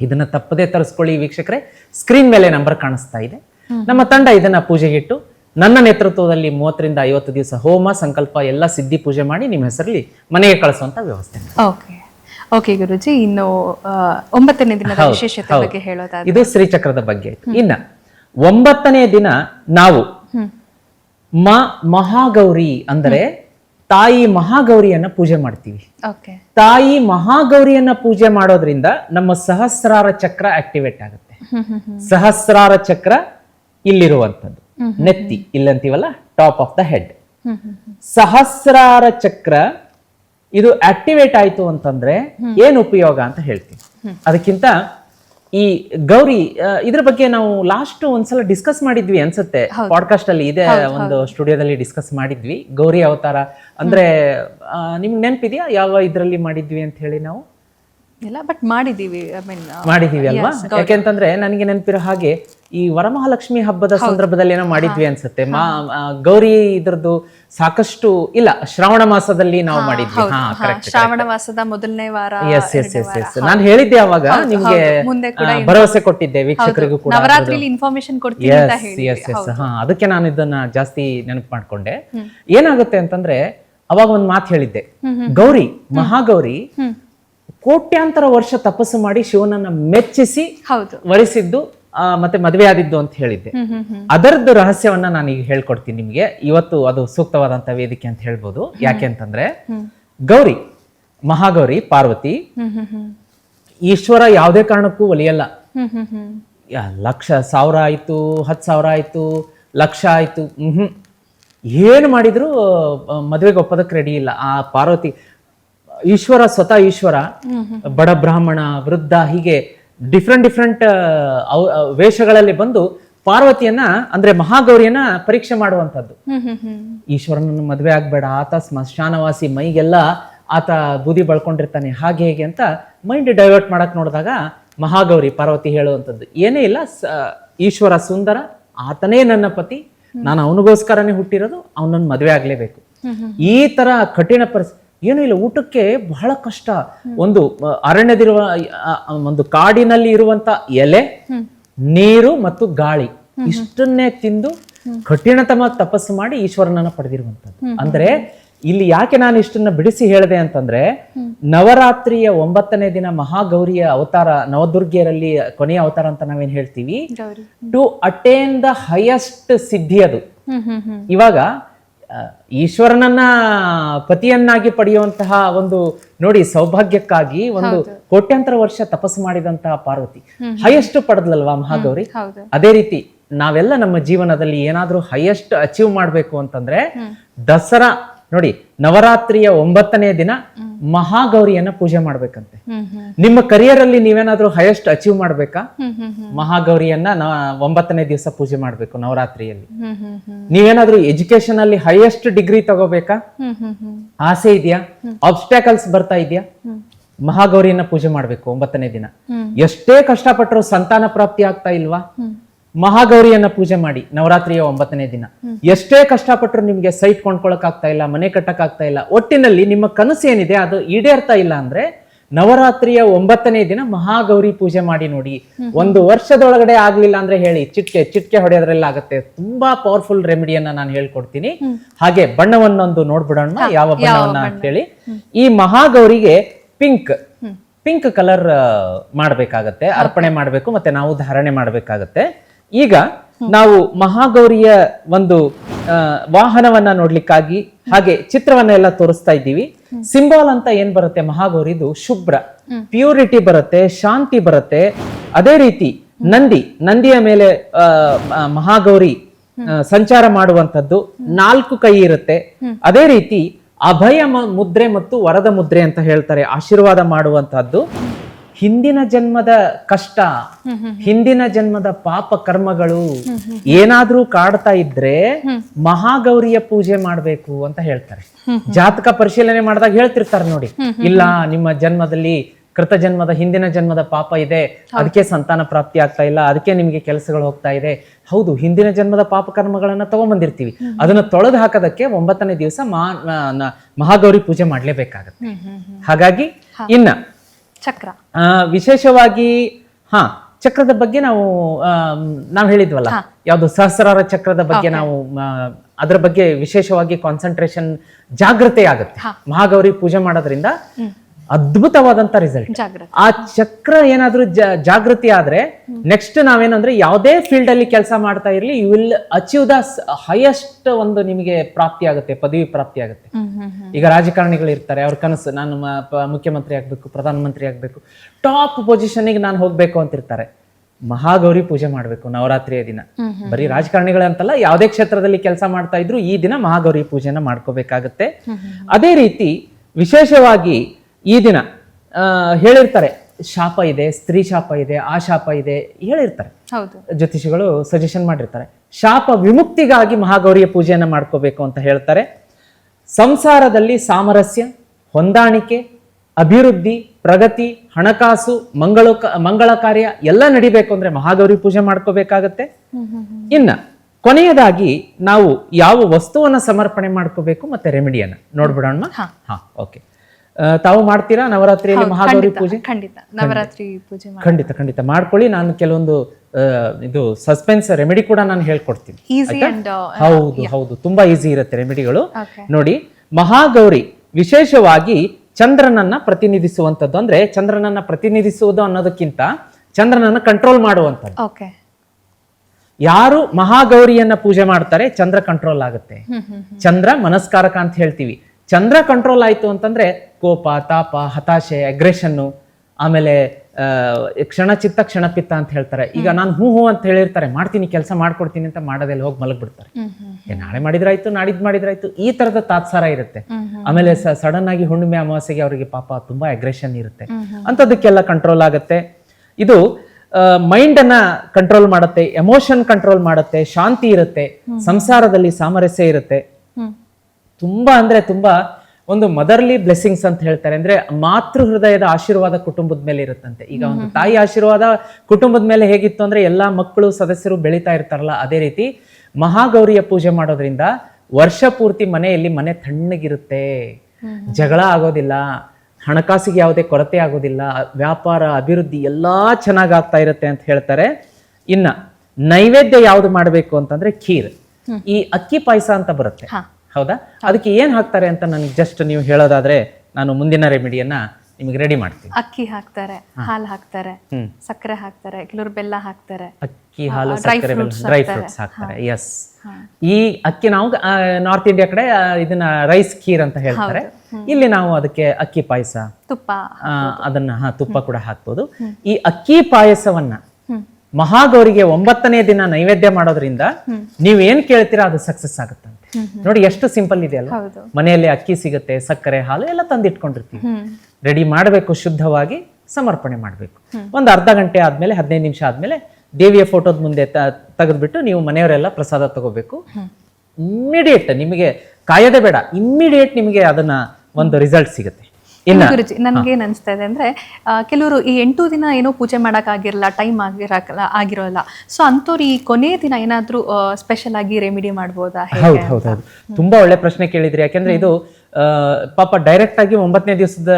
Speaker 3: ಇದನ್ನ ತಪ್ಪದೇ ತರಿಸ್ಕೊಳ್ಳಿ ವೀಕ್ಷಕರೇ. ಸ್ಕ್ರೀನ್ ಮೇಲೆ ನಂಬರ್ ಕಾಣಿಸ್ತಾ ಇದೆ. ನಮ್ಮ ತಂಡ ಇದನ್ನ ಪೂಜೆಗಿಟ್ಟು ನನ್ನ ನೇತೃತ್ವದಲ್ಲಿ ಮೂವತ್ತರಿಂದ ಐವತ್ತು ದಿವಸ ಹೋಮ ಸಂಕಲ್ಪ ಎಲ್ಲ ಸಿದ್ಧಿ ಪೂಜೆ ಮಾಡಿ ನಿಮ್ಮ ಹೆಸರಲ್ಲಿ ಮನೆಗೆ ಕಳಿಸುವಂತ ವ್ಯವಸ್ಥೆ
Speaker 2: ಓಕೆ. ಓಕೆ ಗುರುಜಿ ಇನ್ನು ಒಂಬತ್ತನೇ ದಿನದ ವಿಶೇಷತೆ. ಬಗ್ಗೆ ಹೇಳೋದಾದ್ರೆ.
Speaker 3: ಇದು ಶ್ರೀಚಕ್ರದ ಬಗ್ಗೆ ಇನ್ನ ಒಂಬತ್ತನೇ ದಿನ ನಾವು ಮ ಮಹಾಗೌರಿ ಅಂದರೆ ತಾಯಿ ಮಹಾಗೌರಿಯನ್ನ ಪೂಜೆ ಮಾಡ್ತೀವಿ. ತಾಯಿ ಮಹಾಗೌರಿಯನ್ನ ಪೂಜೆ ಮಾಡೋದ್ರಿಂದ ನಮ್ಮ ಸಹಸ್ರಾರ ಚಕ್ರ ಆಕ್ಟಿವೇಟ್ ಆಗುತ್ತೆ. ಸಹಸ್ರಾರ ಚಕ್ರ ಇಲ್ಲಿರುವಂತದ್ದು ನೆತ್ತಿ ಇಲ್ಲಂತೀವಲ್ಲ? Top of the head. ಸಹಸ್ರಾರ ಚಕ್ರ ಇದು ಆಕ್ಟಿವೇಟ್ ಆಯ್ತು ಅಂತಂದ್ರೆ ಏನ್ ಉಪಯೋಗ ಅಂತ ಹೇಳ್ತೀನಿ. ಅದಕ್ಕಿಂತ ಈ ಗೌರಿ ಇದ್ರ ಬಗ್ಗೆ ನಾವು ಲಾಸ್ಟ್ ಒಂದ್ಸಲ ಡಿಸ್ಕಸ್ ಮಾಡಿದ್ವಿ ಅನ್ಸುತ್ತೆ. ಪಾಡ್ಕಾಸ್ಟ್ ಅಲ್ಲಿ ಇದೆ ಒಂದು ಸ್ಟುಡಿಯೋದಲ್ಲಿ ಡಿಸ್ಕಸ್ ಮಾಡಿದ್ವಿ. ಗೌರಿ ಅವತಾರ ಅಂದ್ರೆ ನಿಮ್ಗೆ ನೆನಪಿದ್ಯಾ? ಯಾವ ಇದ್ರಲ್ಲಿ ಮಾಡಿದ್ವಿ ಅಂತ ಹೇಳಿ ನಾವು?
Speaker 2: ಇಲ್ಲ ಬಟ್ ಮಾಡಿದೀವಿ ಐ ಮೀನ್
Speaker 3: ಮಾಡಿದೀವಿ ಅಲ್ವಾ? ಯಾಕೆಂತಂದ್ರೆ ನನಗೆ ನೆನಪಿರೋ ಹಾಗೆ ಈ ವರಮಹಾಲಕ್ಷ್ಮಿ ಹಬ್ಬದ ಸಂದರ್ಭದಲ್ಲಿ ಏನೋ ಮಾಡಿದ್ವಿ ಅನ್ಸುತ್ತೆ. ಮಾ ಗೌರಿ ಇದ್ರದ್ದು ಸಾಕಷ್ಟು ಇಲ್ಲ ಶ್ರಾವಣ ಮಾಸದಲ್ಲಿ ನಾವು ಮಾಡಿದ್ವಿ. ಹಾ
Speaker 2: ಶ್ರಾವಣ ಮಾಸದ ಮೊದಲನೇ ವಾರ
Speaker 3: ಎಸ್ ಎಸ್ ಎಸ್ ಎಸ್ ನಾನು ಹೇಳಿದ್ದೆ ಅವಾಗ ನಿಮ್ಗೆ
Speaker 2: ಮುಂದೆ
Speaker 3: ಆ, ಭರವಸೆ ಕೊಟ್ಟಿದ್ದೆ ವೀಕ್ಷಕರಿಗೂ ಕೂಡ
Speaker 2: ನವರಾತ್ರಿಲಿ ಇನ್ಫಾರ್ಮೇಶನ್ ಕೊಡ್ತೀನಿ ಅಂತ
Speaker 3: ಎಸ್
Speaker 2: ಹೇಳಿ
Speaker 3: ಎಸ್ ಎಸ್ ಹಾ ಅದಕ್ಕೆ ನಾನು ಇದನ್ನ ಜಾಸ್ತಿ ನೆನಪು ಮಾಡ್ಕೊಂಡೆ. ಏನಾಗುತ್ತೆ ಅಂತಂದ್ರೆ ಅವಾಗ ಒಂದ್ ಮಾತು ಹೇಳಿದ್ದೆ. ಗೌರಿ ಮಹಾಗೌರಿ ಕೋಟ್ಯಾಂತರ ವರ್ಷ ತಪಸ್ಸು ಮಾಡಿ ಶಿವನನ್ನ ಮೆಚ್ಚಿಸಿ ವರಿಸಿದ್ದು ಮತ್ತೆ ಮದುವೆ ಆದಿದ್ದು ಅಂತ ಹೇಳಿದ್ದೆ. ಅದರದ್ದು ರಹಸ್ಯವನ್ನ ನಾನು ಈಗ ಹೇಳ್ಕೊಡ್ತೀನಿ ನಿಮ್ಗೆ. ಇವತ್ತು ಅದು ಸೂಕ್ತವಾದಂತ ವೇದಿಕೆ ಅಂತ ಹೇಳ್ಬೋದು. ಯಾಕೆ ಅಂತಂದ್ರೆ ಗೌರಿ ಮಹಾಗೌರಿ ಪಾರ್ವತಿ ಈಶ್ವರ ಯಾವುದೇ ಕಾರಣಕ್ಕೂ ಒಲಿಯಲ್ಲ. ಲಕ್ಷ ಸಾವಿರ ಆಯ್ತು ಹತ್ತು ಸಾವಿರ ಆಯ್ತು ಲಕ್ಷ ಆಯ್ತು ಹ್ಮ್ ಏನು ಮಾಡಿದ್ರು ಮದ್ವೆಗೆ ಒಪ್ಪೋದಕ್ಕೆ ರೆಡಿ ಇಲ್ಲ. ಆ ಪಾರ್ವತಿ ಈಶ್ವರ ಸ್ವತಃ ಈಶ್ವರ ಬಡ ಬ್ರಾಹ್ಮಣ ವೃದ್ಧ ಹೀಗೆ ಡಿಫ್ರೆಂಟ್ ಡಿಫ್ರೆಂಟ್ ವೇಷಗಳಲ್ಲಿ ಬಂದು ಪಾರ್ವತಿಯನ್ನ ಅಂದ್ರೆ ಮಹಾಗೌರಿಯನ್ನ ಪರೀಕ್ಷೆ
Speaker 2: ಮಾಡುವಂತದ್ದು
Speaker 3: ಈಶ್ವರನ ಮದುವೆ ಆಗ್ಬೇಡ ಆತ ಸ್ಮಶಾನವಾಸಿ ಮೈಗೆಲ್ಲ ಆತ ಬೂದಿ ಬಳ್ಕೊಂಡಿರ್ತಾನೆ ಹಾಗೆ ಹೇಗೆ ಅಂತ ಮೈಂಡ್ ಡೈವರ್ಟ್ ಮಾಡಕ್ ನೋಡಿದಾಗ ಮಹಾಗೌರಿ ಪಾರ್ವತಿ ಹೇಳುವಂಥದ್ದು. ಏನೇ ಇಲ್ಲ ಈಶ್ವರ ಸುಂದರ ಆತನೇ ನನ್ನ ಪತಿ. ನಾನು ಅವನಿಗೋಸ್ಕರನೇ ಹುಟ್ಟಿರೋದು ಅವನನ್ನು ಮದುವೆ ಆಗ್ಲೇಬೇಕು. ಈ ತರ ಕಠಿಣ ಪರಿಸ್ಥಿತಿ ಏನು ಇಲ್ಲ ಊಟಕ್ಕೆ ಬಹಳ ಕಷ್ಟ. ಒಂದು ಅರಣ್ಯದಿರುವ ಒಂದು ಕಾಡಿನಲ್ಲಿ ಇರುವಂತ ಎಲೆ ನೀರು ಮತ್ತು ಗಾಳಿ ಇಷ್ಟನ್ನೇ ತಿಂದು ಕಠಿಣತಮ ತಪಸ್ಸು ಮಾಡಿ ಈಶ್ವರನನ್ನ ಪಡೆದಿರುವಂತದ್ದು. ಅಂದ್ರೆ ಇಲ್ಲಿ ಯಾಕೆ ನಾನು ಇಷ್ಟನ್ನ ಬಿಡಿಸಿ ಹೇಳಿದೆ ಅಂತಂದ್ರೆ ನವರಾತ್ರಿಯ ಒಂಬತ್ತನೇ ದಿನ ಮಹಾಗೌರಿಯ ಅವತಾರ ನವದುರ್ಗಿಯರಲ್ಲಿ ಕೊನೆಯ ಅವತಾರ ಅಂತ ನಾವೇನ್ ಹೇಳ್ತೀವಿ? ಟು ಅಟೇನ್ ದ ಹೈಯೆಸ್ಟ್ ಸಿದ್ಧಿ ಅದು. ಇವಾಗ ಈಶ್ವರನನ್ನ ಪತಿಯನ್ನಾಗಿ ಪಡೆಯುವಂತಹ ಒಂದು ನೋಡಿ ಸೌಭಾಗ್ಯಕ್ಕಾಗಿ ಒಂದು ಕೋಟ್ಯಾಂತರ ವರ್ಷ ತಪಸ್ಸು ಮಾಡಿದಂತಹ ಪಾರ್ವತಿ. ಹೈಯೆಸ್ಟ್ ಪಡೆದ್ಲಲ್ವಾ ಮಹಾಗೌರಿ? ಅದೇ ರೀತಿ ನಾವೆಲ್ಲ ನಮ್ಮ ಜೀವನದಲ್ಲಿ ಏನಾದ್ರೂ ಹೈಯೆಸ್ಟ್ ಅಚೀವ್ ಮಾಡ್ಬೇಕು ಅಂತಂದ್ರೆ ದಸರಾ ನೋಡಿ ನವರಾತ್ರಿಯ ಒಂಬತ್ತನೇ ದಿನ ಮಹಾಗೌರಿಯನ್ನ ಪೂಜೆ ಮಾಡ್ಬೇಕಂತೆ. ನಿಮ್ಮ ಕರಿಯರ್ ಅಲ್ಲಿ ನೀವೇನಾದ್ರೂ ಹೈಯೆಸ್ಟ್ ಅಚೀವ್ ಮಾಡ್ಬೇಕಾ? ಮಹಾಗೌರಿಯನ್ನ ಒಂಬತ್ತನೇ ದಿವಸ ಪೂಜೆ ಮಾಡ್ಬೇಕು ನವರಾತ್ರಿಯಲ್ಲಿ. ನೀವೇನಾದ್ರೂ ಎಜುಕೇಶನ್ ಅಲ್ಲಿ ಹೈಯೆಸ್ಟ್ ಡಿಗ್ರಿ ತಗೋಬೇಕಾ? ಆಸೆ ಇದೆಯಾ? ಆಬ್ಸ್ಟಾಕಲ್ಸ್ ಬರ್ತಾ ಇದೆಯಾ? ಮಹಾಗೌರಿಯನ್ನ ಪೂಜೆ ಮಾಡ್ಬೇಕು ಒಂಬತ್ತನೇ ದಿನ. ಎಷ್ಟೇ ಕಷ್ಟಪಟ್ಟರು ಸಂತಾನ ಪ್ರಾಪ್ತಿ ಆಗ್ತಾ ಇಲ್ವಾ? ಮಹಾಗೌರಿಯನ್ನ ಪೂಜೆ ಮಾಡಿ ನವರಾತ್ರಿಯ ಒಂಬತ್ತನೇ ದಿನ. ಎಷ್ಟೇ ಕಷ್ಟಪಟ್ಟರು ನಿಮ್ಗೆ ಸೈಟ್ ಕೊಂಡ್ಕೊಳಕ್ ಆಗ್ತಾ ಇಲ್ಲ ಮನೆ ಕಟ್ಟಕ್ ಆಗ್ತಾ ಇಲ್ಲ ಒಟ್ಟಿನಲ್ಲಿ ನಿಮ್ಮ ಕನಸು ಏನಿದೆ ಅದು ಈಡೇರ್ತಾ ಇಲ್ಲ ಅಂದ್ರೆ ನವರಾತ್ರಿಯ ಒಂಬತ್ತನೇ ದಿನ ಮಹಾಗೌರಿ ಪೂಜೆ ಮಾಡಿ ನೋಡಿ. ಒಂದು ವರ್ಷದೊಳಗಡೆ ಆಗ್ಲಿಲ್ಲ ಅಂದ್ರೆ ಹೇಳಿ ಚಿಟ್ಕೆ ಚಿಟ್ಕೆ ಹೊಡೆಯೋದ್ರಲ್ಲಿ ಆಗುತ್ತೆ. ತುಂಬಾ ಪವರ್ಫುಲ್ ರೆಮಿಡಿಯನ್ನ ನಾನು ಹೇಳ್ಕೊಡ್ತೀನಿ. ಹಾಗೆ ಬಣ್ಣವನ್ನೊಂದು ನೋಡ್ಬಿಡೋಣ ಯಾವ ಬಣ್ಣವನ್ನ ಅಂತ ಹೇಳಿ ಈ ಮಹಾಗೌರಿಗೆ ಪಿಂಕ್ ಪಿಂಕ್ ಕಲರ್ ಮಾಡ್ಬೇಕಾಗತ್ತೆ. ಅರ್ಪಣೆ ಮಾಡ್ಬೇಕು ಮತ್ತೆ ನಾವು ಧಾರಣೆ ಮಾಡ್ಬೇಕಾಗತ್ತೆ. ಈಗ ನಾವು ಮಹಾಗೌರಿಯ ಒಂದು ವಾಹನವನ್ನ ನೋಡ್ಲಿಕ್ಕಾಗಿ ಹಾಗೆ ಚಿತ್ರವನ್ನ ಎಲ್ಲ ತೋರಿಸ್ತಾ ಇದ್ದೀವಿ. ಸಿಂಬಾಲ್ ಅಂತ ಏನ್ ಬರುತ್ತೆ ಮಹಾಗೌರಿದು? ಶುಭ್ರ. ಪ್ಯೂರಿಟಿ ಬರುತ್ತೆ, ಶಾಂತಿ ಬರುತ್ತೆ. ಅದೇ ರೀತಿ ನಂದಿ, ನಂದಿಯ ಮೇಲೆ ಮಹಾಗೌರಿ ಸಂಚಾರ ಮಾಡುವಂತದ್ದು ನಾಲ್ಕು ಕೈ ಇರುತ್ತೆ. ಅದೇ ರೀತಿ ಅಭಯ ಮುದ್ರೆ ಮತ್ತು ವರದ ಮುದ್ರೆ ಅಂತ ಹೇಳ್ತಾರೆ, ಆಶೀರ್ವಾದ ಮಾಡುವಂತಹದ್ದು ಹಿಂದಿನ ಜನ್ಮದ ಕಷ್ಟ ಹಿಂದಿನ ಜನ್ಮದ ಪಾಪ ಕರ್ಮಗಳು ಏನಾದ್ರೂ ಕಾಡ್ತಾ ಇದ್ರೆ ಮಹಾಗೌರಿಯ ಪೂಜೆ ಮಾಡ್ಬೇಕು ಅಂತ ಹೇಳ್ತಾರೆ. ಜಾತಕ ಪರಿಶೀಲನೆ ಮಾಡಿದಾಗ ಹೇಳ್ತಿರ್ತಾರೆ ನೋಡಿ. ಇಲ್ಲ ನಿಮ್ಮ ಜನ್ಮದಲ್ಲಿ ಕೃತ ಜನ್ಮದ ಹಿಂದಿನ ಜನ್ಮದ ಪಾಪ ಇದೆ. ಅದಕ್ಕೆ ಸಂತಾನ ಪ್ರಾಪ್ತಿ ಆಗ್ತಾ ಇಲ್ಲ. ಅದಕ್ಕೆ ನಿಮಗೆ ಕೆಲಸಗಳು ಹೋಗ್ತಾ ಇದೆ. ಹೌದು ಹಿಂದಿನ ಜನ್ಮದ ಪಾಪ ಕರ್ಮಗಳನ್ನ ತಗೊಂಡ್ಬಂದಿರ್ತೀವಿ ಅದನ್ನ ತೊಳೆದು ಹಾಕೋದಕ್ಕೆ ಒಂಬತ್ತನೇ ದಿವಸ ಮಹಾಗೌರಿ ಪೂಜೆ ಮಾಡ್ಲೇಬೇಕಾಗತ್ತೆ. ಹಾಗಾಗಿ ಇನ್ನ
Speaker 2: ಚಕ್ರ.
Speaker 3: ಆ, ವಿಶೇಷವಾಗಿ ಹಾ ಚಕ್ರದ ಬಗ್ಗೆ ನಾವು ನಾವು ಹೇಳಿದ್ವಲ್ಲ. ಯಾವುದು ಸಹಸ್ರಾರ ಚಕ್ರದ ಬಗ್ಗೆ ನಾವು ಅದರ ಬಗ್ಗೆ ವಿಶೇಷವಾಗಿ ಕಾನ್ಸಂಟ್ರೇಷನ್ ಜಾಗ್ರತೆ ಆಗುತ್ತೆ ಮಹಾಗೌರಿ ಪೂಜೆ ಮಾಡೋದ್ರಿಂದ ಅದ್ಭುತವಾದಂತ ರಿಸಲ್ಟ್ ಆ ಚಕ್ರ ಏನಾದ್ರೂ ಜಾಗೃತಿ ಆದ್ರೆ ನೆಕ್ಸ್ಟ್ ನಾವೇನಂದ್ರೆ ಯಾವುದೇ ಫೀಲ್ಡ್ ಅಲ್ಲಿ ಕೆಲಸ ಮಾಡ್ತಾ ಇರ್ಲಿ you will achieve the highest ಒಂದು ನಿಮಗೆ ಪ್ರಾಪ್ತಿ ಆಗುತ್ತೆ ಪದವಿ ಪ್ರಾಪ್ತಿ ಆಗುತ್ತೆ. ಈಗ ರಾಜಕಾರಣಿಗಳು ಇರ್ತಾರೆ ಅವ್ರ ಕನಸು ನಾನು ಮುಖ್ಯಮಂತ್ರಿ ಆಗ್ಬೇಕು ಪ್ರಧಾನಮಂತ್ರಿ ಆಗ್ಬೇಕು ಟಾಪ್ ಪೊಸಿಷನ್ಗೆ ನಾನು ಹೋಗ್ಬೇಕು ಅಂತಿರ್ತಾರೆ. ಮಹಾಗೌರಿ ಪೂಜೆ ಮಾಡ್ಬೇಕು ನವರಾತ್ರಿಯ ದಿನ. ಬರೀ ರಾಜಕಾರಣಿಗಳಂತಲ್ಲ ಯಾವುದೇ ಕ್ಷೇತ್ರದಲ್ಲಿ ಕೆಲಸ ಮಾಡ್ತಾ ಇದ್ರು ಈ ದಿನ ಮಹಾಗೌರಿ ಪೂಜೆನ ಮಾಡ್ಕೋಬೇಕಾಗತ್ತೆ. ಅದೇ ರೀತಿ ವಿಶೇಷವಾಗಿ ಈ ದಿನ ಹೇಳಿರ್ತಾರೆ ಶಾಪ ಇದೆ ಸ್ತ್ರೀ ಶಾಪ ಇದೆ ಆ ಶಾಪ ಇದೆ ಹೇಳಿರ್ತಾರೆ. ಜ್ಯೋತಿಷಿಗಳು ಸಜೆಷನ್ ಮಾಡಿರ್ತಾರೆ. ಶಾಪ ವಿಮುಕ್ತಿಗಾಗಿ ಮಹಾಗೌರಿಯ ಪೂಜೆಯನ್ನು ಮಾಡ್ಕೋಬೇಕು ಅಂತ ಹೇಳ್ತಾರೆ. ಸಂಸಾರದಲ್ಲಿ ಸಾಮರಸ್ಯ ಹೊಂದಾಣಿಕೆ ಅಭಿವೃದ್ಧಿ ಪ್ರಗತಿ ಹಣಕಾಸು ಮಂಗಳ ಮಂಗಳ ಕಾರ್ಯ ಎಲ್ಲ ನಡಿಬೇಕು ಅಂದ್ರೆ ಮಹಾಗೌರಿ ಪೂಜೆ ಮಾಡ್ಕೋಬೇಕಾಗತ್ತೆ. ಇನ್ನ ಕೊನೆಯದಾಗಿ ನಾವು ಯಾವ ವಸ್ತುವನ್ನ ಸಮರ್ಪಣೆ ಮಾಡ್ಕೋಬೇಕು ಮತ್ತೆ ರೆಮಿಡಿಯನ್ನ ನೋಡ್ಬಿಡೋಣ. ಹಾ. ಓಕೆ ತಾವು ಮಾಡ್ತೀರಾ? ನವರಾತ್ರಿಯಲ್ಲಿ ಮಹಾಗೌರಿ ಪೂಜೆ?
Speaker 2: ಖಂಡಿತ. ನವರಾತ್ರಿ ಪೂಜೆ
Speaker 3: ಖಂಡಿತ ಖಂಡಿತ. ಮಾಡ್ಕೊಳ್ಳಿ ನಾನು ಕೆಲವೊಂದು ಇದು ಸಸ್ಪೆನ್ಸ್ ರೆಮಿಡಿ ಕೂಡ ನಾನು ಹೇಳ್ಕೊಡ್ತೀನಿ. ಹೌದು ಹೌದು. ತುಂಬಾ ಈಸಿ ಇರುತ್ತೆ ರೆಮಿಡಿಗಳು ನೋಡಿ ಮಹಾಗೌರಿ ವಿಶೇಷವಾಗಿ ಚಂದ್ರನನ್ನ ಪ್ರತಿನಿಧಿಸುವಂತದ್ದು ಅಂದ್ರೆ ಚಂದ್ರನನ್ನ ಪ್ರತಿನಿಧಿಸುವುದು ಅನ್ನೋದಕ್ಕಿಂತ ಚಂದ್ರನನ್ನ ಕಂಟ್ರೋಲ್ ಮಾಡುವಂಥದ್ದು. ಯಾರು ಮಹಾಗೌರಿಯನ್ನ ಪೂಜೆ ಮಾಡ್ತಾರೆ ಚಂದ್ರ ಕಂಟ್ರೋಲ್ ಆಗುತ್ತೆ. ಚಂದ್ರ ಮನಸ್ಕಾರಕ ಅಂತ ಹೇಳ್ತೀವಿ. ಚಂದ್ರ ಕಂಟ್ರೋಲ್ ಆಯ್ತು ಅಂತಂದ್ರೆ ಕೋಪ ತಾಪ ಹತಾಶೆ ಅಗ್ರೆಷನ್ನು ಆಮೇಲೆ ಕ್ಷಣ ಚಿತ್ತ ಕ್ಷಣ ಪಿತ್ತ ಅಂತ ಹೇಳ್ತಾರೆ. ಈಗ ನಾನು ಹೂ ಹೂ ಅಂತ ಹೇಳಿರ್ತಾರೆ ಮಾಡ್ತೀನಿ ಕೆಲಸ ಮಾಡ್ಕೊಡ್ತೀನಿ ಅಂತ ಮಾಡೋದೆಲ್ಲ ಹೋಗಿ ಮಲಗ್ಬಿಡ್ತಾರೆ. ನಾಳೆ ಮಾಡಿದ್ರಾಯ್ತು ನಾಡಿದ್ ಮಾಡಿದ್ರಾಯ್ತು ಈ ತರದ ತಾತ್ಸಾರ ಇರುತ್ತೆ. ಆಮೇಲೆ ಸಡನ್ ಆಗಿ ಹುಣ್ಣಿಮೆ ಅಮಾವಾಸ್ಯೆಗೆ ಅವರಿಗೆ ಪಾಪ ತುಂಬಾ ಅಗ್ರೆಷನ್ ಇರುತ್ತೆ. ಅಂಥದಕ್ಕೆಲ್ಲ ಕಂಟ್ರೋಲ್ ಆಗುತ್ತೆ. ಇದು ಮೈಂಡ್ ಅನ್ನ ಕಂಟ್ರೋಲ್ ಮಾಡುತ್ತೆ ಎಮೋಷನ್ ಕಂಟ್ರೋಲ್ ಮಾಡುತ್ತೆ ಶಾಂತಿ ಇರುತ್ತೆ ಸಂಸಾರದಲ್ಲಿ ಸಾಮರಸ್ಯ ಇರುತ್ತೆ. ತುಂಬಾ ಅಂದ್ರೆ ತುಂಬಾ ಒಂದು ಮದರ್ಲಿ ಬ್ಲೆಸ್ಸಿಂಗ್ಸ್ ಅಂತ ಹೇಳ್ತಾರೆ. ಅಂದ್ರೆ ಮಾತೃ ಹೃದಯದ ಆಶೀರ್ವಾದ ಕುಟುಂಬದ ಮೇಲೆ ಇರುತ್ತಂತೆ. ಈಗ ಒಂದು ತಾಯಿ ಆಶೀರ್ವಾದ ಕುಟುಂಬದ ಮೇಲೆ ಹೇಗಿತ್ತು ಅಂದ್ರೆ ಎಲ್ಲಾ ಮಕ್ಕಳು ಸದಸ್ಯರು ಬೆಳೀತಾ ಇರ್ತಾರಲ್ಲ ಅದೇ ರೀತಿ ಮಹಾಗೌರಿಯ ಪೂಜೆ ಮಾಡೋದ್ರಿಂದ ವರ್ಷ ಪೂರ್ತಿ ಮನೆಯಲ್ಲಿ ಮನೆ ತಣ್ಣಗಿರುತ್ತೆ. ಜಗಳ ಆಗೋದಿಲ್ಲ ಹಣಕಾಸಿಗೆ ಯಾವುದೇ ಕೊರತೆ ಆಗೋದಿಲ್ಲ ವ್ಯಾಪಾರ ಅಭಿವೃದ್ಧಿ ಎಲ್ಲಾ ಚೆನ್ನಾಗಾಗ್ತಾ ಇರುತ್ತೆ ಅಂತ ಹೇಳ್ತಾರೆ. ಇನ್ನ ನೈವೇದ್ಯ ಯಾವ್ದು ಮಾಡಬೇಕು ಅಂತಂದ್ರೆ ಖೀರ್. ಈ ಅಕ್ಕಿ ಪಾಯಸ ಅಂತ ಬರುತ್ತೆ. ಹೌದಾ? ಅದಕ್ಕೆ ಏನ್ ಹಾಕ್ತಾರೆ ಅಂತ ನನಗೆ ಜಸ್ಟ್ ನೀವು ಹೇಳೋದಾದ್ರೆ ನಾನು ಮುಂದಿನ ರೆಮಿಡಿಯನ್ನ ನಿಮಗೆ ರೆಡಿ ಮಾಡ್ತೀನಿ.
Speaker 2: ಅಕ್ಕಿ ಹಾಕ್ತಾರೆ ಹಾಲು ಹಾಕ್ತಾರೆ ಸಕ್ಕರೆ ಹಾಕ್ತಾರೆ ಕೆಲವರು ಬೆಲ್ಲ ಹಾಕ್ತಾರೆ
Speaker 3: ಅಕ್ಕಿ ಹಾಲು ಸಕ್ಕರೆ ಡ್ರೈ ಫ್ರೂಟ್ಸ್ ಹಾಕ್ತಾರೆ. ಎಸ್ ಈ ಅಕ್ಕಿ ನಾವು ನಾರ್ತ್ ಇಂಡಿಯಾ ಕಡೆ ಇದನ್ನ ರೈಸ್ ಖೀರ್ ಅಂತ ಹೇಳ್ತಾರೆ. ಇಲ್ಲಿ ನಾವು ಅದಕ್ಕೆ ಅಕ್ಕಿ ಪಾಯಸ
Speaker 2: ತುಪ್ಪ
Speaker 3: ಅದನ್ನ ಹಾ ತುಪ್ಪ ಕೂಡ ಹಾಕ್ಬೋದು. ಈ ಅಕ್ಕಿ ಪಾಯಸವನ್ನ ಮಹಾಗೌರಿಗೆ ಒಂಬತ್ತನೇ ದಿನ ನೈವೇದ್ಯ ಮಾಡೋದ್ರಿಂದ ನೀವ್ ಏನ್ ಕೇಳ್ತೀರಾ ಅದು ಸಕ್ಸಸ್ ಆಗುತ್ತಂತೆ ನೋಡಿ ಎಷ್ಟು ಸಿಂಪಲ್ ಇದೆ ಅಲ್ಲ ಮನೆಯಲ್ಲಿ ಅಕ್ಕಿ ಸಿಗುತ್ತೆ ಸಕ್ಕರೆ ಹಾಲು ಎಲ್ಲ ತಂದಿಟ್ಕೊಂಡಿರ್ತೀವಿ. ರೆಡಿ ಮಾಡಬೇಕು ಶುದ್ಧವಾಗಿ ಸಮರ್ಪಣೆ ಮಾಡಬೇಕು. ಒಂದು ಅರ್ಧ ಗಂಟೆ ಆದ್ಮೇಲೆ ಹದಿನೈದು ನಿಮಿಷ ಆದ್ಮೇಲೆ ದೇವಿಯ ಫೋಟೋದ ಮುಂದೆ ತೆಗೆದ್ಬಿಟ್ಟು ನೀವು ಮನೆಯವರೆಲ್ಲ ಪ್ರಸಾದ ತಗೋಬೇಕು. ಇಮ್ಮಿಡಿಯೇಟ್ ನಿಮಗೆ ಕಾಯೋದೇ ಬೇಡ. ಇಮ್ಮಿಡಿಯೇಟ್ ನಿಮಗೆ ಅದನ್ನ ಒಂದು ರಿಸಲ್ಟ್ ಸಿಗುತ್ತೆ.
Speaker 2: ಗುರುಜಿ ನನ್ಗೇನ್ ಅನ್ಸ್ತಾ ಇದೆ ಅಂದ್ರೆ ಕೆಲವರು ಈ ಎಂಟು ದಿನ ಏನೋ ಪೂಜೆ ಮಾಡಕ್ ಆಗಿರಲ್ಲ ಟೈಮ್ ಆಗಿರಲ್ಲ ಆಗಿರೋಲ್ಲ. ಸೊ ಅಂತವ್ರು ಈ ಕೊನೆ ದಿನ ಏನಾದ್ರೂ ಸ್ಪೆಷಲ್ ಆಗಿ ರೆಮಿಡಿ ಮಾಡ್ಬೋದಾ?
Speaker 3: ಹೌದು ಹೌದು ಹೌದು. ತುಂಬಾ ಒಳ್ಳೆ ಪ್ರಶ್ನೆ ಕೇಳಿದ್ರಿ. ಯಾಕಂದ್ರೆ ಇದು ಪಾಪ ಡೈರೆಕ್ಟ್ ಆಗಿ ಒಂಬತ್ತನೇ ದಿವಸದ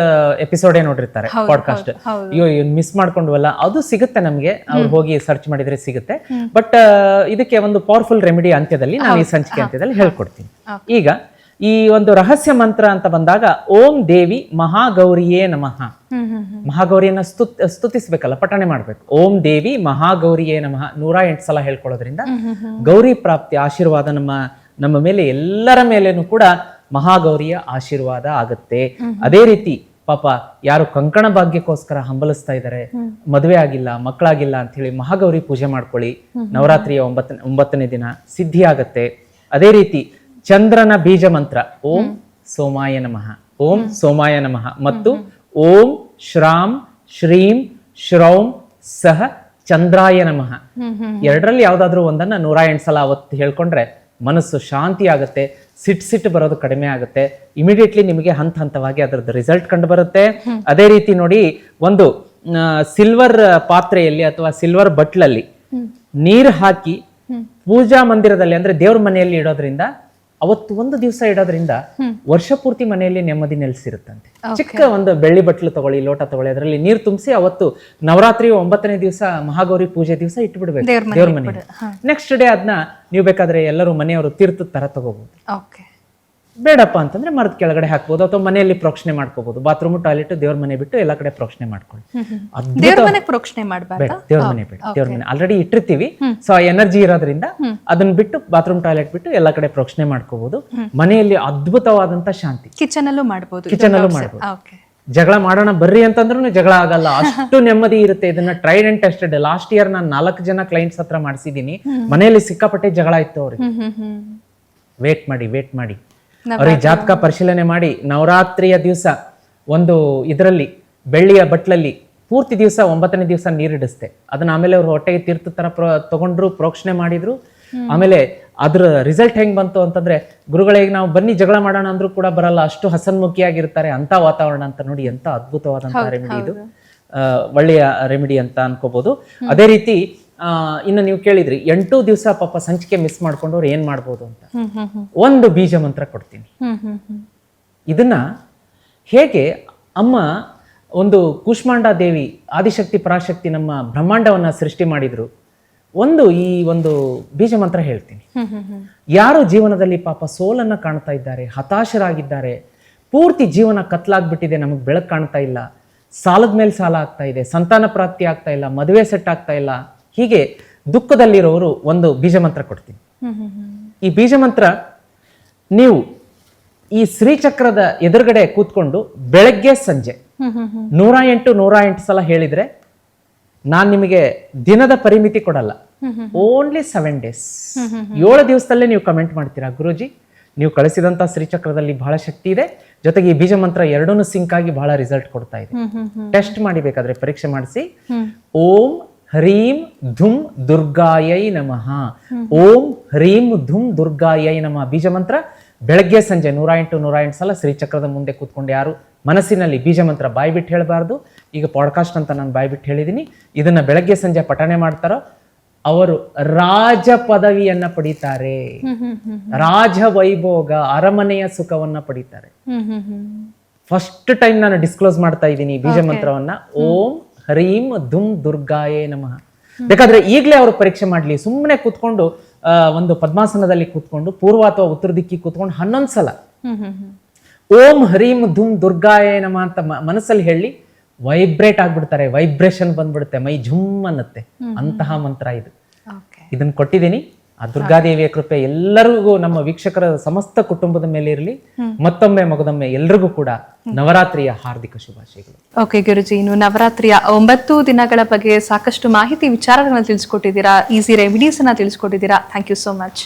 Speaker 3: ಎಪಿಸೋಡ್ ನೋಡಿರ್ತಾರೆ ಪಾಡ್ಕಾಸ್ಟ್
Speaker 2: ಅಯ್ಯೋ
Speaker 3: ಅಯ್ಯೋ ಮಿಸ್ ಮಾಡ್ಕೊಂಡ್ವಲ್ಲ. ಅದು ಸಿಗುತ್ತೆ ನಮ್ಗೆ. ಅವ್ರು ಹೋಗಿ ಸರ್ಚ್ ಮಾಡಿದ್ರೆ ಸಿಗುತ್ತೆ. ಬಟ್ ಇದಕ್ಕೆ ಒಂದು ಪವರ್ಫುಲ್ ರೆಮಿಡಿ ಅಂತ್ಯದಲ್ಲಿ ನಾನು ಈ ಸಂಚಿಕೆ ಅಂತ್ಯದಲ್ಲಿ ಹೇಳ್ಕೊಡ್ತೀನಿ. ಈಗ ಈ ಒಂದು ರಹಸ್ಯ ಮಂತ್ರ ಅಂತ ಬಂದಾಗ ಓಂ ದೇವಿ ಮಹಾಗೌರಿಯೇ ನಮಃ. ಮಹಾಗೌರಿಯನ್ನ ಸ್ತುತ್ ಸ್ತುತಿಸ್ಬೇಕಲ್ಲ ಪಠಣೆ ಮಾಡ್ಬೇಕು. ಓಂ ದೇವಿ ಮಹಾಗೌರಿಯೇ ನಮಃ ನೂರ ಎಂಟು ಸಲ ಹೇಳ್ಕೊಳ್ಳೋದ್ರಿಂದ ಗೌರಿ ಪ್ರಾಪ್ತಿ ಆಶೀರ್ವಾದ ನಮ್ಮ ನಮ್ಮ ಮೇಲೆ ಎಲ್ಲರ ಮೇಲೇನು ಕೂಡ ಮಹಾಗೌರಿಯ ಆಶೀರ್ವಾದ ಆಗುತ್ತೆ. ಅದೇ ರೀತಿ ಪಾಪ ಯಾರು ಕಂಕಣ ಭಾಗ್ಯಕ್ಕೋಸ್ಕರ ಹಂಬಲಿಸ್ತಾ ಇದ್ದಾರೆ ಮದುವೆ ಆಗಿಲ್ಲ ಮಕ್ಕಳಾಗಿಲ್ಲ ಅಂತ ಹೇಳಿ ಮಹಾಗೌರಿ ಪೂಜೆ ಮಾಡ್ಕೊಳ್ಳಿ. ನವರಾತ್ರಿಯ ಒಂಬತ್ತನೇ ಒಂಬತ್ತನೇ ದಿನ ಸಿದ್ಧಿ ಆಗತ್ತೆ ಅದೇ ರೀತಿ ಚಂದ್ರನ ಬೀಜ ಮಂತ್ರ. ಓಂ ಸೋಮಾಯ ನಮಃ. ಓಂ ಸೋಮಾಯ ನಮಃ. ಮತ್ತು ಓಂ ಶ್ರಾಂ ಶ್ರೀಂ ಶ್ರೌಂ ಸಹ ಚಂದ್ರಾಯ ನಮಃ. ಎರಡರಲ್ಲಿ ಯಾವ್ದಾದ್ರು ಒಂದನ್ನ ನೂರ ಎಂಟು ಸಲ ಅವತ್ತು ಹೇಳ್ಕೊಂಡ್ರೆ ಮನಸ್ಸು ಶಾಂತಿ ಆಗುತ್ತೆ ಸಿಟ್ ಸಿಟ್ ಬರೋದು ಕಡಿಮೆ ಆಗುತ್ತೆ. ಇಮಿಡಿಯೇಟ್ಲಿ ನಿಮಗೆ ಹಂತ ಹಂತವಾಗಿ ಅದರದ್ದು ರಿಸಲ್ಟ್ ಕಂಡು ಬರುತ್ತೆ. ಅದೇ ರೀತಿ ನೋಡಿ ಒಂದು ಸಿಲ್ವರ್ ಪಾತ್ರೆಯಲ್ಲಿ ಅಥವಾ ಸಿಲ್ವರ್ ಬಟ್ಲಲ್ಲಿ ನೀರು ಹಾಕಿ ಪೂಜಾ ಮಂದಿರದಲ್ಲಿ ಅಂದ್ರೆ ದೇವ್ರ ಮನೆಯಲ್ಲಿ ಇಡೋದ್ರಿಂದ ಅವತ್ತು ಒಂದು ದಿವಸ ಇಡೋದ್ರಿಂದ ವರ್ಷ ಪೂರ್ತಿ ಮನೆಯಲ್ಲಿ ನೆಮ್ಮದಿ ನೆಲೆಸಿರುತ್ತಂತೆ. ಚಿಕ್ಕ ಒಂದು ಬೆಳ್ಳಿ ಬಟ್ಲು ತಗೊಳ್ಳಿ ಲೋಟ ತಗೊಳ್ಳಿ ಅದರಲ್ಲಿ ನೀರು ತುಂಬಿಸಿ ಅವತ್ತು ನವರಾತ್ರಿ ಒಂಬತ್ತನೇ ದಿವಸ ಮಹಾಗೌರಿ ಪೂಜೆ ದಿವಸ ಇಟ್ಬಿಡ್ಬೇಕು.
Speaker 2: ದೇವ್ರ
Speaker 3: ಮನೆ ನೆಕ್ಸ್ಟ್ ಡೇ ಅದನ್ನ ನೀವು ಬೇಕಾದ್ರೆ ಎಲ್ಲರೂ ಮನೆಯವರು ತೀರ್ಥದ ತರ ತಗೋಬಹುದು ಬೇಡಪ್ಪ ಅಂತಂದ್ರೆ ಮರದ ಕೆಳಗಡೆ ಹಾಕ್ಬೋದು ಅಥವಾ ಮನೆಯಲ್ಲಿ ಪ್ರೋಕ್ಷಣೆ ಮಾಡ್ಕೋಬಹುದು ಬಾತ್ರೂಮ್ ಟಾಯ್ಲೆಟ್ ದೇವ್ರ ಮನೆ ಬಿಟ್ಟು ಎಲ್ಲ ಕಡೆ ಪ್ರೋಕ್ಷಣೆ ಮಾಡ್ಕೊಳ್ಳಿ.
Speaker 2: ದೇವ್ರ
Speaker 3: ಮನೆ ದೇವ್ರ ಮನೆ. ಆಲ್ರೆಡಿ ಇಟ್ಟಿರ್ತೀವಿ. ಸೊ ಆ ಎನರ್ಜಿ ಇರೋದ್ರಿಂದ ಅದನ್ನ ಬಿಟ್ಟು ಬಾತ್ರೂಮ್ ಟಾಯ್ಲೆಟ್ ಬಿಟ್ಟು ಎಲ್ಲ ಕಡೆ ಪ್ರೋಕ್ಷಣೆ ಮಾಡ್ಕೋಬಹುದು ಮನೆಯಲ್ಲಿ ಅದ್ಭುತವಾದಂತ ಶಾಂತಿ.
Speaker 2: ಕಿಚನ್ ಅಲ್ಲೂ ಮಾಡಬಹುದು
Speaker 3: ಕಿಚನ್ ಅಲ್ಲೂ
Speaker 2: ಮಾಡಬಹುದು
Speaker 3: ಜಗಳ ಮಾಡೋಣ ಬರ್ರಿ ಅಂತಂದ್ರೂ ಜಗಳ ಆಗಲ್ಲ. ಅಷ್ಟು ನೆಮ್ಮದಿ ಇರುತ್ತೆ. ಇದನ್ನ tried and tested last year ನಾನು ನಾಲ್ಕು ಜನ ಕ್ಲೈಂಟ್ಸ್ ಹತ್ರ ಮಾಡಿಸಿದೀನಿ ಮನೆಯಲ್ಲಿ ಸಿಕ್ಕಾಪಟ್ಟೆ ಜಗಳ ಇತ್ತು ಅವ್ರಿಗೆ. ವೇಟ್ ಮಾಡಿ ವೇಟ್ ಮಾಡಿ. ಅವ್ರಿಗೆ ಜಾತಕ ಪರಿಶೀಲನೆ ಮಾಡಿ ನವರಾತ್ರಿಯ ದಿವಸ ಒಂದು ಇದರಲ್ಲಿ ಬೆಳ್ಳಿಯ ಬಟ್ಲಲ್ಲಿ ಪೂರ್ತಿ ದಿವಸ ಒಂಬತ್ತನೇ ದಿವಸ ನೀರಿಡಿಸ್ತೆ ಅದನ್ನ ಆಮೇಲೆ ಅವ್ರು ಹೊಟ್ಟೆಗೆ ತೀರ್ಥ ತರ ಪ್ರ ತಗೊಂಡ್ರು ಪ್ರೋಕ್ಷಣೆ ಮಾಡಿದ್ರು. ಆಮೇಲೆ ಅದ್ರ ರಿಸಲ್ಟ್ ಹೆಂಗ್ ಬಂತು ಅಂತಂದ್ರೆ ಗುರುಗಳಿಗೆ ನಾವು ಬನ್ನಿ ಜಗಳ ಮಾಡೋಣ ಅಂದ್ರೂ ಕೂಡ ಬರಲ್ಲ ಅಷ್ಟು ಹಸನ್ಮುಖಿಯಾಗಿರ್ತಾರೆ ಅಂತ ವಾತಾವರಣ ಅಂತ ನೋಡಿ ಎಂತ ಅದ್ಭುತವಾದಂತಹ ರೆಮಿಡಿ ಇದು. ಒಳ್ಳೆಯ ರೆಮಿಡಿ ಅಂತ ಅನ್ಕೋಬಹುದು ಅದೇ ರೀತಿ ಇನ್ನು ನೀವು ಕೇಳಿದ್ರಿ ಎಂಟು ದಿವಸ ಪಾಪ ಸಂಚಿಕೆ ಮಿಸ್ ಮಾಡ್ಕೊಂಡವ್ರು ಏನ್ ಮಾಡ್ಬೋದು ಅಂತ. ಒಂದು ಬೀಜ ಮಂತ್ರ ಕೊಡ್ತೀನಿ. ಇದನ್ನ ಹೇಗೆ ಅಮ್ಮ ಒಂದು ಕೂಷ್ಮಾಂಡ ದೇವಿ ಆದಿಶಕ್ತಿ ಪರಾಶಕ್ತಿ ನಮ್ಮ ಬ್ರಹ್ಮಾಂಡವನ್ನ ಸೃಷ್ಟಿ ಮಾಡಿದ್ರು ಒಂದು ಈ ಒಂದು ಬೀಜ ಮಂತ್ರ ಹೇಳ್ತೀನಿ. ಯಾರು ಜೀವನದಲ್ಲಿ ಪಾಪ ಸೋಲನ್ನ ಕಾಣ್ತಾ ಇದ್ದಾರೆ ಹತಾಶರಾಗಿದ್ದಾರೆ ಪೂರ್ತಿ ಜೀವನ ಕತ್ಲಾಗ್ಬಿಟ್ಟಿದೆ ನಮಗೆ ಬೆಳಕು ಕಾಣ್ತಾ ಇಲ್ಲ ಸಾಲದ ಮೇಲೆ ಸಾಲ ಆಗ್ತಾ ಇದೆ ಸಂತಾನ ಪ್ರಾಪ್ತಿ ಆಗ್ತಾ ಇಲ್ಲ ಮದುವೆ ಸೆಟ್ ಆಗ್ತಾ ಇಲ್ಲ ಹೀಗೆ ದುಃಖದಲ್ಲಿರೋರು ಒಂದು ಬೀಜ ಮಂತ್ರ ಕೊಡ್ತೀನಿ. ಈ ಬೀಜ ಮಂತ್ರ ನೀವು ಈ ಶ್ರೀಚಕ್ರದ ಎದುರುಗಡೆ ಕೂತ್ಕೊಂಡು ಬೆಳಗ್ಗೆ ಸಂಜೆ ನೂರ ಎಂಟು ನೂರ ಎಂಟು ಸಲ ಹೇಳಿದ್ರೆ ನಾನು ನಿಮಗೆ ದಿನದ ಪರಿಮಿತಿ ಕೊಡಲ್ಲ. ಓನ್ಲಿ ಸೆವೆನ್ ಡೇಸ್ ಏಳು ದಿವಸದಲ್ಲೇ ನೀವು ಕಮೆಂಟ್ ಮಾಡ್ತೀರಾ ಗುರುಜಿ? ನೀವು ಕಳಿಸಿದಂತ ಶ್ರೀಚಕ್ರದಲ್ಲಿ ಬಹಳ ಶಕ್ತಿ ಇದೆ. ಜೊತೆಗೆ ಈ ಬೀಜ ಮಂತ್ರ ಎರಡೂ ಸಿಂಕ್ ಆಗಿ ಬಹಳ ರಿಸಲ್ಟ್ ಕೊಡ್ತಾ ಇದೆ. ಟೆಸ್ಟ್ ಮಾಡಿ ಬೇಕಾದ್ರೆ ಪರೀಕ್ಷೆ ಮಾಡಿಸಿ. ಓಂ ಹ್ರೀಂ ಧುಂ ದುರ್ಗಾಯೈ ನಮಃ ಓಂ ಹ್ರೀಂ ಧುಂ ದುರ್ಗಾಯೈ ನಮಃ ಬೀಜ ಮಂತ್ರ ಬೆಳಗ್ಗೆ ಸಂಜೆ ನೂರ ಎಂಟು ನೂರ ಎಂಟು ಸಲ ಶ್ರೀಚಕ್ರದ ಮುಂದೆ ಕೂತ್ಕೊಂಡು ಯಾರು ಮನಸ್ಸಿನಲ್ಲಿ ಬೀಜ ಮಂತ್ರ ಬಾಯಿ ಬಿಟ್ಟು ಹೇಳಬಾರ್ದು. ಈಗ ಪಾಡ್ಕಾಸ್ಟ್ ಅಂತ ನಾನು ಬಾಯಿ ಬಿಟ್ಟು ಹೇಳಿದ್ದೀನಿ ಇದನ್ನ ಬೆಳಗ್ಗೆ ಸಂಜೆ ಪಠಣೆ ಮಾಡ್ತಾರೋ ಅವರು ರಾಜ ಪದವಿಯನ್ನ ಪಡಿತಾರೆ. ರಾಜ ವೈಭೋಗ ಅರಮನೆಯ ಸುಖವನ್ನ ಪಡಿತಾರೆ. ಫಸ್ಟ್ ಟೈಮ್ ನಾನು ಡಿಸ್ಕ್ಲೋಸ್ ಮಾಡ್ತಾ ಇದ್ದೀನಿ ಬೀಜ ಮಂತ್ರವನ್ನ ಓಂ ಹರೀಂ ಧುಮ್ ದುರ್ಗಾಯೇ ನಮಃ. ಬೇಕಾದ್ರೆ ಈಗಲೇ ಅವರು ಪರೀಕ್ಷೆ ಮಾಡ್ಲಿ. ಸುಮ್ಮನೆ ಕೂತ್ಕೊಂಡು ಆ, ಒಂದು ಪದ್ಮಾಸನದಲ್ಲಿ ಕೂತ್ಕೊಂಡು ಪೂರ್ವ ಅಥವಾ ಉತ್ತರ ದಿಕ್ಕಿ ಕೂತ್ಕೊಂಡು ಹನ್ನೊಂದು ಸಲ. ಓಂ ಹರೀಂ ಧುಮ್ ದುರ್ಗಾಯೇ ನಮ ಅಂತ ಮನಸ್ಸಲ್ಲಿ ಹೇಳಿ ವೈಬ್ರೇಟ್ ಆಗ್ಬಿಡ್ತಾರೆ. ವೈಬ್ರೇಷನ್ ಬಂದ್ಬಿಡುತ್ತೆ. ಮೈ ಝುಮ್ ಅನ್ನತ್ತೆ. ಅಂತಹ ಮಂತ್ರ ಇದು. ಇದನ್ನ ಕೊಟ್ಟಿದ್ದೀನಿ. ಆ ದುರ್ಗಾದೇವಿಯ ಕೃಪೆ ಎಲ್ಲರಿಗೂ ನಮ್ಮ ವೀಕ್ಷಕರ ಸಮಸ್ತ ಕುಟುಂಬದ ಮೇಲೆ ಇರಲಿ. ಮತ್ತೊಮ್ಮೆ ಮಗದೊಮ್ಮೆ ಎಲ್ರಿಗೂ ಕೂಡ ನವರಾತ್ರಿಯ ಹಾರ್ದಿಕ ಶುಭಾಶಯಗಳು.
Speaker 2: ಓಕೆ ಗುರುಜಿ, ಇನ್ನು ನವರಾತ್ರಿಯ ಒಂಬತ್ತು ದಿನಗಳ ಬಗ್ಗೆ ಸಾಕಷ್ಟು ಮಾಹಿತಿ ವಿಚಾರಗಳನ್ನ ತಿಳಿಸ್ಕೊಟ್ಟಿದ್ದೀರಾ ಈಸಿ ರೆಮಿಡೀಸ್ ಅನ್ನ ತಿಳಿಸ್ಕೊಟ್ಟಿದ್ದೀರಾ? ಥ್ಯಾಂಕ್ ಯು ಸೋ ಮಚ್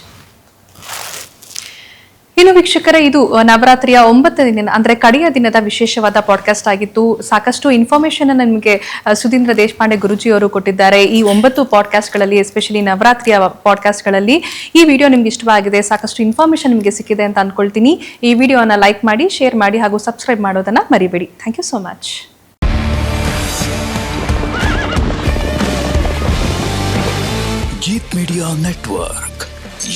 Speaker 2: ಇನ್ನು ವೀಕ್ಷಕರೇ ಇದು ನವರಾತ್ರಿಯ ಒಂಬತ್ತು ದಿನ ಅಂದ್ರೆ ಕಡೆಯ ದಿನದ ವಿಶೇಷವಾದ ಪಾಡ್ಕಾಸ್ಟ್ ಆಗಿತ್ತು ಸಾಕಷ್ಟು ಇನ್ಫಾರ್ಮೇಶನ್ ನಿಮಗೆ ಅಹ್, ಸುಧೀಂದ್ರ ದೇಶಪಾಂಡೆ ಗುರುಜಿ ಅವರು ಕೊಟ್ಟಿದ್ದಾರೆ. ಈ ಒಂಬತ್ತು ಪಾಡ್ಕಾಸ್ಟ್ಗಳಲ್ಲಿ ಎಸ್ಪೆಷಲಿ ನವರಾತ್ರಿಯ ಪಾಡ್ಕಾಸ್ಟ್ಗಳಲ್ಲಿ ಈ ವಿಡಿಯೋ ನಿಮ್ಗೆ ಇಷ್ಟವಾಗಿದೆ ಸಾಕಷ್ಟು ಇನ್ಫಾರ್ಮೇಶನ್ ನಿಮಗೆ ಸಿಕ್ಕಿದೆ ಅಂತ ಅನ್ಕೊಳ್ತೀನಿ. ಈ ವಿಡಿಯೋನ ಲೈಕ್ ಮಾಡಿ ಶೇರ್ ಮಾಡಿ ಹಾಗೂ ಸಬ್ಸ್ಕ್ರೈಬ್ ಮಾಡೋದನ್ನ ಮರಿಬೇಡಿ. Thank you so much
Speaker 1: media network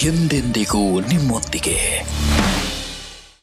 Speaker 1: ಎಂದೆಂದಿಗೂ ನಿಮ್ಮೊಂದಿಗೆ.